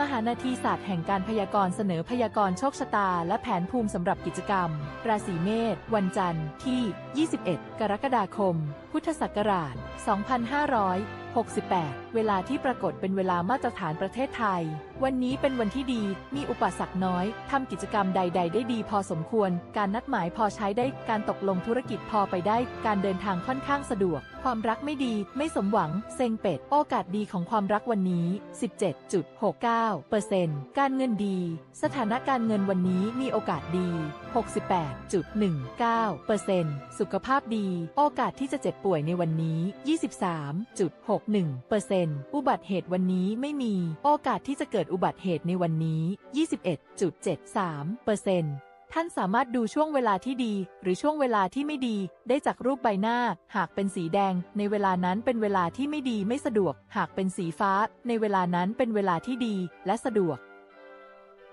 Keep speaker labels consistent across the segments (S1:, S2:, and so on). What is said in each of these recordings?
S1: มหานาทีศาสตร์แห่งการพยากรณ์เสนอพยากรณ์โชคชะตา และแผนภูมิสำหรับกิจกรรม ราศีเมษวันจันทร์ที่ 21 กรกฎาคม พุทธศักราช 2500 68 เวลาที่ปรากฏเป็นเวลามาตรฐานประเทศไทย วันนี้เป็นวันที่ดี มีอุปสรรคน้อย ทำกิจกรรมใด ๆ ได้ดีพอสมควร การนัดหมายพอใช้ได้ การตกลงธุรกิจพอไปได้ การเดินทางค่อนข้างสะดวก ความรักไม่ดี ไม่สมหวัง เซ็งเป็ด โอกาสดีของความรักวันนี้ 17.69%การเงินดี สถานะการเงินวันนี้มีโอกาสดี 68.19%สุขภาพดี โอกาสที่จะเจ็บป่วยในวันนี้23.61%อุบัติเหตุวันนี้ไม่มี โอกาสที่จะเกิดอุบัติเหตุในวันนี้ 21.73%ท่านสามารถดูช่วงเวลาที่ดี หรือช่วงเวลาที่ไม่ดี ได้จากรูปใบหน้า หากเป็นสีแดง ในเวลานั้นเป็นเวลาที่ไม่ดีไม่สะดวก หากเป็นสีฟ้า ในเวลานั้นเป็นเวลาที่ดี และสะดวก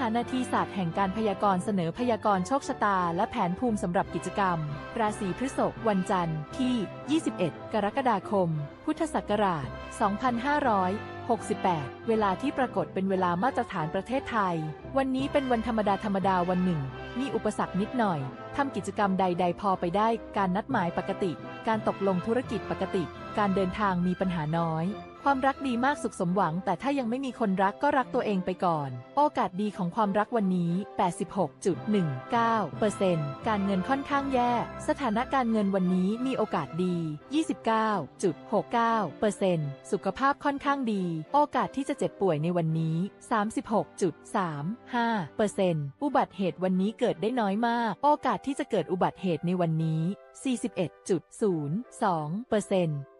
S1: หานาทีศาสตร์แห่งการพยากรณ์เสนอพยากรณ์โชคชะตา และแผนภูมิสำหรับกิจกรรม ราศีพฤษภวันจันทร์ที่ 21 กรกฎาคม พุทธศักราช 2568 เวลาที่ปรากฏเป็นเวลามาตรฐานประเทศไทย วันนี้เป็นวันธรรมดาธรรมดาวันหนึ่ง มีอุปสรรคนิดหน่อยทำกิจกรรมใด ๆ พอไปได้ การนัดหมายปกติ การตกลงธุรกิจปกติ การเดินทางมีปัญหาน้อย ความรักดีมากสุขสมหวัง แต่ถ้ายังไม่มีคนรักก็รักตัวเองไปก่อน โอกาสดีของความรักวันนี้ 86.19%การเงินค่อนข้างแย่ สถานะการเงินวันนี้มีโอกาสดี 29.69%สุขภาพค่อนข้างดี โอกาสที่จะเจ็บป่วยในวันนี้ 36.35%อุบัติเหตุวันนี้เกิดได้น้อยมาก โอกาสที่จะเกิดอุบัติเหตุในวันนี้ 41.02%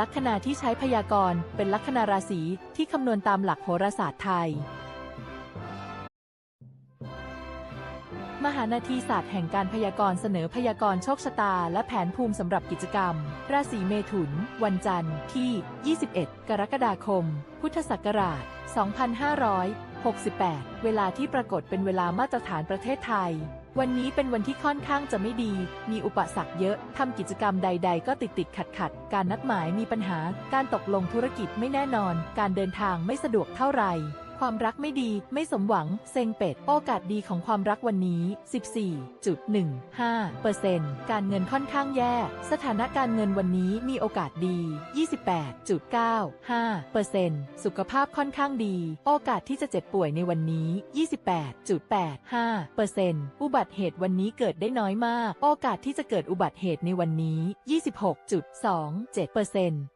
S1: ลัคนาที่ใช้พยากรณ์เป็นลัคนาราศีที่คำนวณตามหลักโหราศาสตร์ไทย มหานาทีศาสตร์แห่งการพยากรณ์เสนอพยากรณ์โชคชะตา และแผนภูมิสำหรับกิจกรรม ราศีเมถุน วันจันทร์ที่ 21 กรกฎาคม พุทธศักราช 2568 เวลาที่ปรากฏเป็นเวลามาตรฐานประเทศไทย วันนี้เป็นวันที่ค่อนข้างจะไม่ดี มีอุปสรรคเยอะ ทำกิจกรรมใด ๆ ก็ติดติดขัดขัด การนัดหมายมีปัญหา การตกลงธุรกิจไม่แน่นอน การเดินทางไม่สะดวกเท่าไหร่ ความรักไม่ดี ไม่สมหวัง เซ็งเป็ด โอกาสดีของความรักวันนี้ 14.15%การเงินค่อนข้างแย่ สถานการเงินวันนี้มีโอกาสดี 28.95%สุขภาพค่อนข้างดี โอกาสที่จะเจ็บป่วยในวันนี้ 28.85%อุบัติเหตุวันนี้เกิดได้น้อยมาก โอกาสที่จะเกิดอุบัติเหตุในวันนี้ 26.27%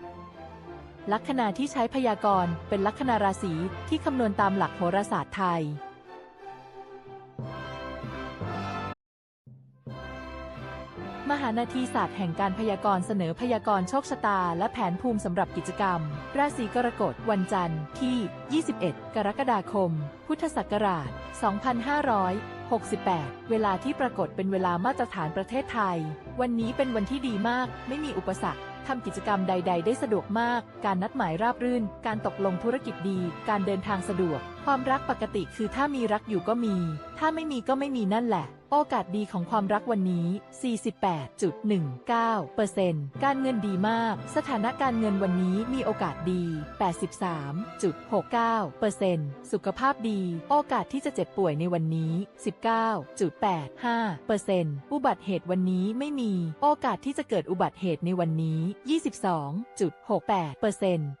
S1: ลัคนาที่ใช้พยากรณ์เป็นลัคนาราศีที่คำนวณตามหลักโหราศาสตร์ไทย มหานาทีศาสตร์แห่งการพยากรณ์เสนอพยากรณ์โชคชะตา และแผนภูมิสำหรับกิจกรรม ราศีกรกฎวันจันทร์ที่ 21 กรกฎาคม พุทธศักราช 2568 เวลาที่ปรากฏเป็นเวลามาตรฐานประเทศไทย วันนี้เป็นวันที่ดีมาก ไม่มีอุปสรรค ทำกิจกรรมใด ๆ ได้สะดวกมาก การนัดหมายราบรื่น การตกลงธุรกิจดี การเดินทางสะดวก ความรักปกติคือถ้ามีรักอยู่ก็มี ถ้าไม่มีก็ไม่มีนั่นแหละ โอกาสดีของความรักวันนี้ 48.19%การเงินดีมาก สถานการเงินวันนี้มีโอกาสดี 83.69%สุขภาพดี โอกาสที่จะเจ็บป่วยในวันนี้ 19.85%อุบัติเหตุวันนี้ไม่มี โอกาสที่จะเกิดอุบัติเหตุในวันนี้ 22.68%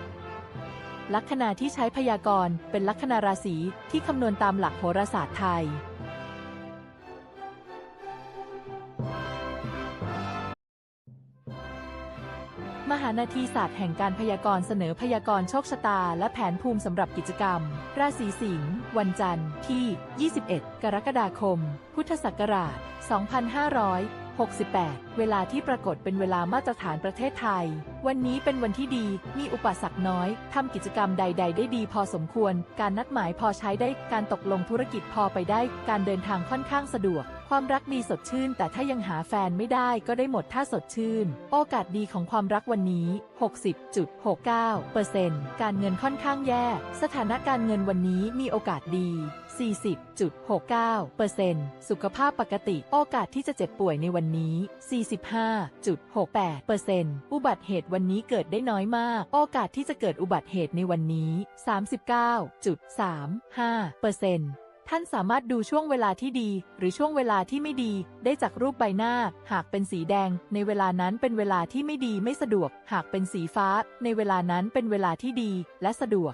S1: ลัคนาที่ใช้พยากรณ์เป็นลัคนาราศีที่คำนวณตามหลักโหราศาสตร์ไทย มหานาทีศาสตร์แห่งการพยากรณ์เสนอพยากรณ์โชคชะตา และแผนภูมิสำหรับกิจกรรม ราศีสิงห์วันจันทร์ที่ 21 กรกฎาคม พุทธศักราช 68 เวลาที่ปรากฏเป็นเวลามาตรฐานประเทศไทย วันนี้เป็นวันที่ดี มีอุปสรรคน้อย ทำกิจกรรมใด ๆ ได้ดีพอสมควร การนัดหมายพอใช้ได้ การตกลงธุรกิจพอไปได้ การเดินทางค่อนข้างสะดวก ความรักดีสดชื่น แต่ถ้ายังหาแฟนไม่ได้ก็ได้หมดถ้าสดชื่น โอกาสดีของความรักวันนี้ 60.69%การเงินค่อนข้างแย่ สถานการเงินวันนี้มีโอกาสดี 40.69%สุขภาพปกติโอกาสที่จะเจ็บป่วยในวันนี้ 45.68%อุบัติเหตุวันนี้เกิดได้น้อยมาก โอกาสที่จะเกิดอุบัติเหตุในวันนี้ 39.35%ท่านสามารถดูช่วงเวลาที่ดี หรือช่วงเวลาที่ไม่ดี ได้จากรูปใบหน้า หากเป็นสีแดง ในเวลานั้นเป็นเวลาที่ไม่ดีไม่สะดวก หากเป็นสีฟ้า ในเวลานั้นเป็นเวลาที่ดี และสะดวก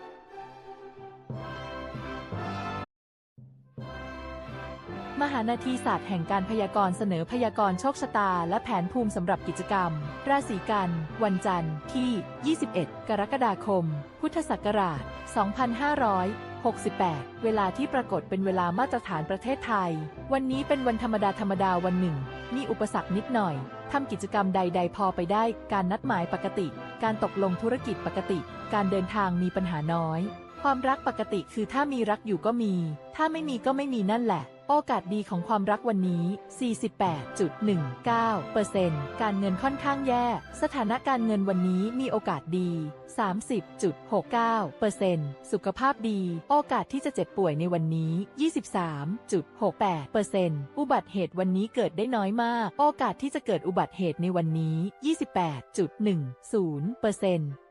S1: มหานาทีศาสตร์แห่งการพยากรณ์เสนอพยากรณ์โชคชะตา และแผนภูมิสำหรับกิจกรรม ราศีกัน วันจันทร์ที่ 21 กรกฎาคม พุทธศักราช 2568 เวลาที่ปรากฏเป็นเวลามาตรฐานประเทศไทย วันนี้เป็นวันธรรมดาธรรมดาวันหนึ่ง มีอุปสรรคนิดหน่อยทำกิจกรรมใด ๆ พอไปได้ การนัดหมายปกติ การตกลงธุรกิจปกติ การเดินทางมีปัญหาน้อย ความรักปกติคือถ้ามีรักอยู่ก็มี ถ้าไม่มีก็ไม่มีนั่นแหละ โอกาสดีของความรักวันนี้ 48.19%การเงินค่อนข้างแย่ สถานะการเงินวันนี้มีโอกาสดี 30.69%สุขภาพดี โอกาสที่จะเจ็บป่วยในวันนี้ 23.68%อุบัติเหตุวันนี้เกิดได้น้อยมาก โอกาสที่จะเกิดอุบัติเหตุในวันนี้ 28.10%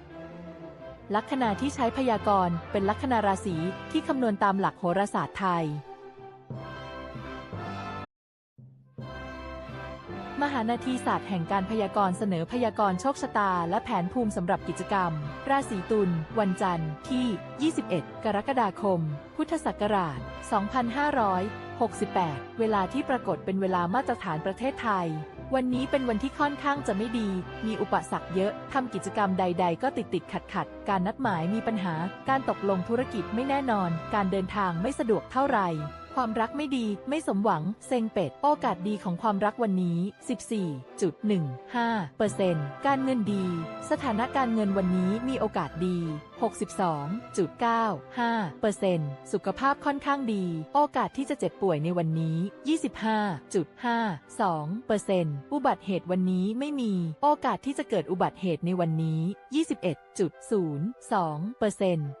S1: ลัคนาที่ใช้พยากรณ์เป็นลัคนาราศีที่คำนวณตามหลักโหราศาสตร์ไทย มหานาทีศาสตร์แห่งการพยากรณ์เสนอพยากรณ์โชคชะตา และแผนภูมิสำหรับกิจกรรม ราศีตุล วันจันทร์ที่ 21 กรกฎาคม พุทธศักราช 2568 เวลาที่ปรากฏเป็นเวลามาตรฐานประเทศไทย วันนี้เป็นวันที่ค่อนข้างจะไม่ดี มีอุปสรรคเยอะ ทำกิจกรรมใด ๆ ก็ติดติดขัดขัด การนัดหมายมีปัญหา การตกลงธุรกิจไม่แน่นอน การเดินทางไม่สะดวกเท่าไหร่ ความรักไม่ดี ไม่สมหวัง เซ็งเป็ด โอกาสดีของความรักวันนี้ 14.15%การเงินดี สถานะการเงินวันนี้มีโอกาสดี 62.95%สุขภาพค่อนข้างดี โอกาสที่จะเจ็บป่วยในวันนี้ 25.52%อุบัติเหตุวันนี้ไม่มี โอกาสที่จะเกิดอุบัติเหตุในวันนี้ 21.02%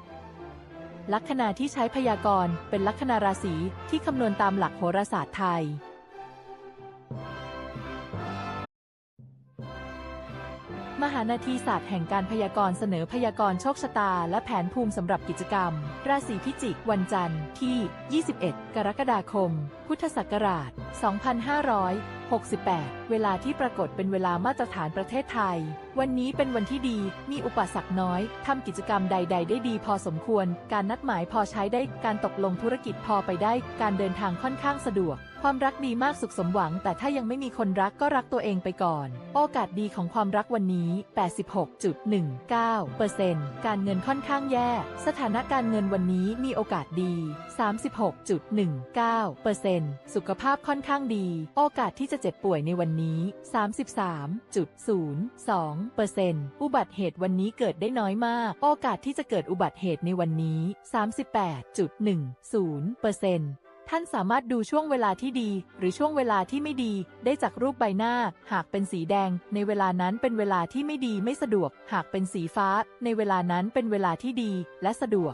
S1: ลัคนาที่ใช้พยากรณ์เป็นลัคนาราศีที่คำนวณตามหลักโหราศาสตร์ไทย มหานาทีศาสตร์แห่งการพยากรณ์เสนอพยากรณ์โชคชะตา และแผนภูมิสำหรับกิจกรรม ราศีพิจิกวันจันทร์ที่ 21 กรกฎาคม พุทธศักราช 2568 เวลาที่ปรากฏเป็นเวลามาตรฐานประเทศไทยวันนี้เป็นวันที่ดี มีอุปสรรคน้อย ทำกิจกรรมใด ๆ ได้ดีพอสมควร การนัดหมายพอใช้ได้ การตกลงธุรกิจพอไปได้ การเดินทางค่อนข้างสะดวก ความรักดีมากสุขสมหวัง แต่ถ้ายังไม่มีคนรักก็รักตัวเองไปก่อน โอกาสดีของความรักวันนี้ 86.19%การเงินค่อนข้างแย่ สถานการเงินวันนี้มีโอกาสดี 36.19%สุขภาพค่อนข้างดี โอกาสที่จะเจ็บป่วยในวันนี้ 33.02%อุบัติเหตุวันนี้เกิดได้น้อยมาก โอกาสที่จะเกิดอุบัติเหตุในวันนี้ 38.10%ท่านสามารถดูช่วงเวลาที่ดี หรือช่วงเวลาที่ไม่ดี ได้จากรูปใบหน้า หากเป็นสีแดง ในเวลานั้นเป็นเวลาที่ไม่ดีไม่สะดวก หากเป็นสีฟ้า ในเวลานั้นเป็นเวลาที่ดี และสะดวก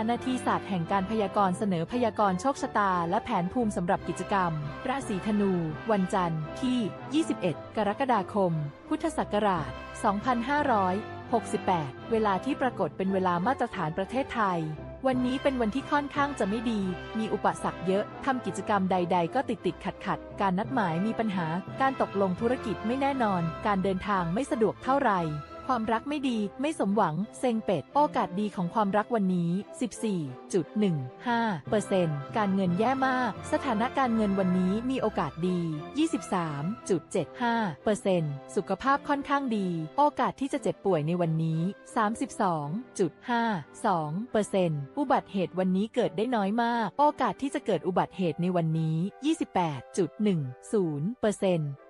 S1: านาทีศาสตร์แห่งการพยากรณ์เสนอพยากรณ์โชคชะตา และแผนภูมิสำหรับกิจกรรม ราศีธนู วันจันทร์ที่ 21 กรกฎาคม พุทธศักราช 2568 เวลาที่ปรากฏเป็นเวลามาตรฐานประเทศไทย วันนี้เป็นวันที่ค่อนข้างจะไม่ดี มีอุปสรรคเยอะ ทำกิจกรรมใด ๆ ก็ติดติดขัดขัด การนัดหมายมีปัญหา การตกลงธุรกิจไม่แน่นอน การเดินทางไม่สะดวกเท่าไหร่ ความรักไม่ดี ไม่สมหวัง เซ็งเป็ด โอกาสดีของความรักวันนี้ 14.15%การเงินแย่มาก สถานะการเงินวันนี้มีโอกาสดี 23.75%สุขภาพค่อนข้างดี โอกาสที่จะเจ็บป่วยในวันนี้ 32.52%อุบัติเหตุวันนี้เกิดได้น้อยมาก โอกาสที่จะเกิดอุบัติเหตุในวันนี้ 28.10%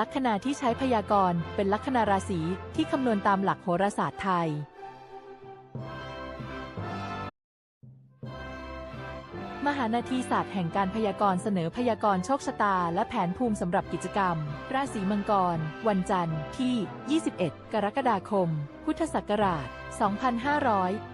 S1: ลัคนาที่ใช้พยากรณ์เป็นลัคนาราศีที่คำนวณตามหลักโหราศาสตร์ไทย มหานาทีศาสตร์แห่งการพยากรณ์เสนอพยากรณ์โชคชะตา และแผนภูมิสำหรับกิจกรรม ราศีมังกร วันจันทร์ที่ 21 กรกฎาคม พุทธศักราช 2500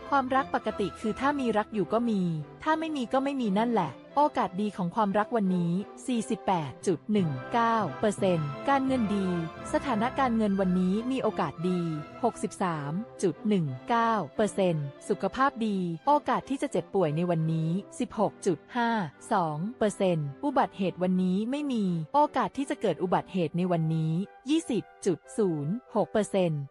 S1: ความรักปกติคือถ้ามีรักอยู่ก็มี ถ้าไม่มีก็ไม่มีนั่นแหละ โอกาสดีของความรักวันนี้ 48.19%การเงินดี สถานะการเงินวันนี้มีโอกาสดี 63.19%สุขภาพดี โอกาสที่จะเจ็บป่วยในวันนี้ 16.52%อุบัติเหตุวันนี้ไม่มี โอกาสที่จะเกิดอุบัติเหตุในวันนี้ 20.06%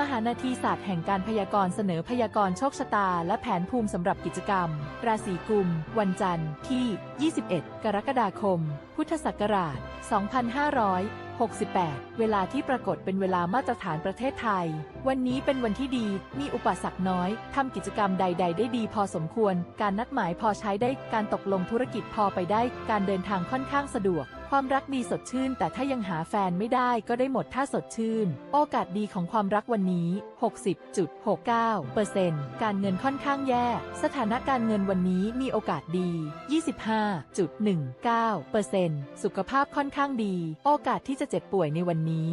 S1: มหานาทีศาสตร์แห่งการพยากรณ์เสนอพยากรณ์โชคชะตา และแผนภูมิสำหรับกิจกรรม ราศีกุม วันจันทร์ที่ 21 กรกฎาคม พุทธศักราช 2568 เวลาที่ปรากฏเป็นเวลามาตรฐานประเทศไทย วันนี้เป็นวันที่ดี มีอุปสรรคน้อย ทำกิจกรรมใด ๆ ได้ดีพอสมควร การนัดหมายพอใช้ได้ การตกลงธุรกิจพอไปได้ การเดินทางค่อนข้างสะดวก ความรักดีสดชื่น แต่ถ้ายังหาแฟนไม่ได้ก็ได้หมดถ้าสดชื่น โอกาสดีของความรักวันนี้ 60.69%การเงินค่อนข้างแย่ สถานการเงินวันนี้มีโอกาสดี 25.19%สุขภาพค่อนข้างดี โอกาสที่จะเจ็บป่วยในวันนี้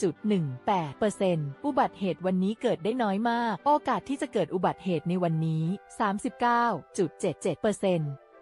S1: 43.18%อุบัติเหตุวันนี้เกิดได้น้อยมาก โอกาสที่จะเกิดอุบัติเหตุในวันนี้ 39.77%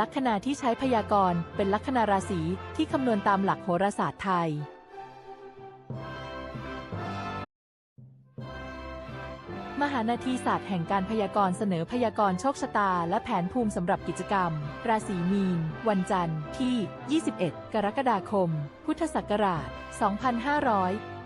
S1: ลัคนาที่ใช้พยากรณ์เป็นลัคนาราศีที่คำนวณตามหลักโหราศาสตร์ไทย มหานาทีศาสตร์แห่งการพยากรณ์เสนอพยากรณ์โชคชะตา และแผนภูมิสำหรับกิจกรรม ราศีมีน วันจันทร์ที่ 21 กรกฎาคม พุทธศักราช 2500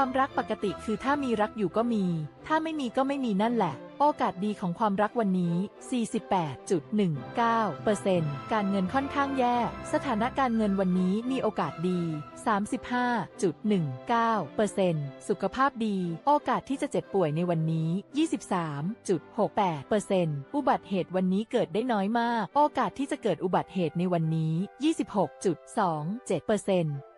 S1: ความรักปกติคือถ้ามีรักอยู่ก็มี ถ้าไม่มีก็ไม่มีนั่นแหละ โอกาสดีของความรักวันนี้ 48.19%การเงินค่อนข้างแย่ สถานการเงินวันนี้มีโอกาสดี 35.19%สุขภาพดี โอกาสที่จะเจ็บป่วยในวันนี้ 23.68%อุบัติเหตุวันนี้เกิดได้น้อยมาก โอกาสที่จะเกิดอุบัติเหตุในวันนี้ 26.27%